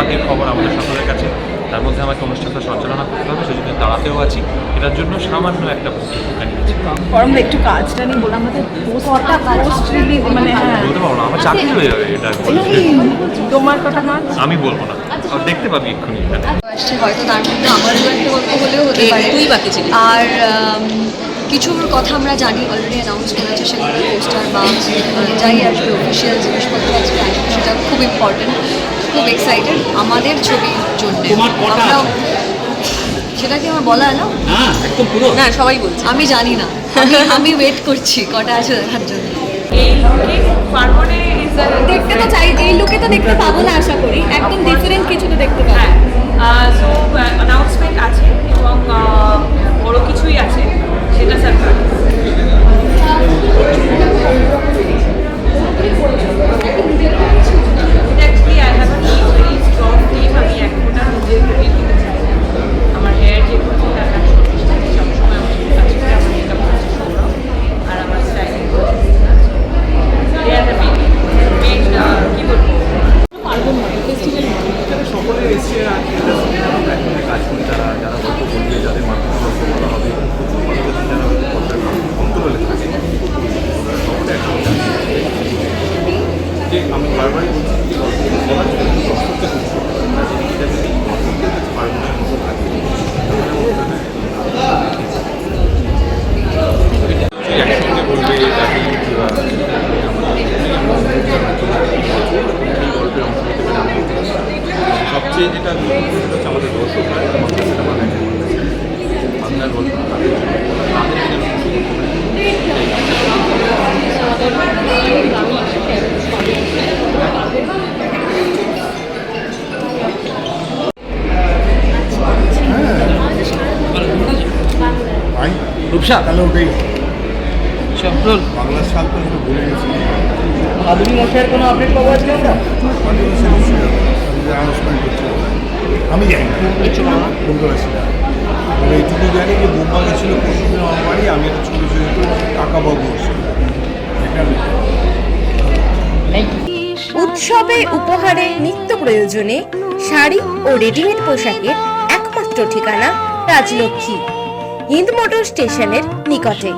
সৌভাগ্যের খবর আমাদের সকলের কাছে। তার মধ্যে আমাকে অনুষ্ঠানটা সঞ্চালনা করতে হবে সেজন্য দাঁড়াতেও আছি। এটার জন্য সামান্য একটা ভূমিকা নিয়েছি। পরম একটু কাজটা নিয়ে বলে আমাদের কটা পোস্ট রিলিজ মানে হ্যাঁ। বলতে পারব না আমার চাকরি হয়ে যাবে এটা তোমার কাজ? আমি বলব না দেখতে পাবি এক্ষুনি। এখানে হয়তো তার মধ্যে আমারও একটা গল্প হলেও হতে পারে তুই বাকি ছিলি। আর কিছুর কথা আমরা জানি অলরেডি অ্যানাউন্স করা আছে সেগুলো পোস্টার বা যাই আসবে অফিসিয়াল জিনিসপত্র আছে আসবে সেটা খুব ইম্পর্টেন্ট খুব এক্সাইটেড আমাদের ছবির জন্য। আমরাও সেটা কি আমার বলা না হ্যাঁ না সবাই বলছে। আমি জানি না। আমি আমি ওয়েট করছি কটা আছে দেখার জন্য। এই লুকে দেখতে তো চাই এই লুকে তো দেখতে পাবো না আশা করি। বারবারই বলছি যে বলার জন্য দর্শককে দর্শকদের সবচেয়ে যেটা আমাদের দর্শকরা রূপসা? তাহলে ওটাই। চল বাংলা সাল তো একটু ভুলে গেছি। আধুনিক মশাইয়ের কোনো আপডেট পাবো আজকে আমরা? আমি জানি না। বলতে পারছি না। তবে এইটুকু জানি যে বোম্বা গেছিল পরশুদিন আমার বাড়ি আমি একটা ছবি ছবি কাকাবাবু এসে উৎসবে উপহারে নিত্য প্রয়োজনে শাড়ি ও রেডিমেড পোশাকের একমাত্র ঠিকানা রাজলক্ষ্মী। হিন্দ মোটর স্টেশনের নিকটে।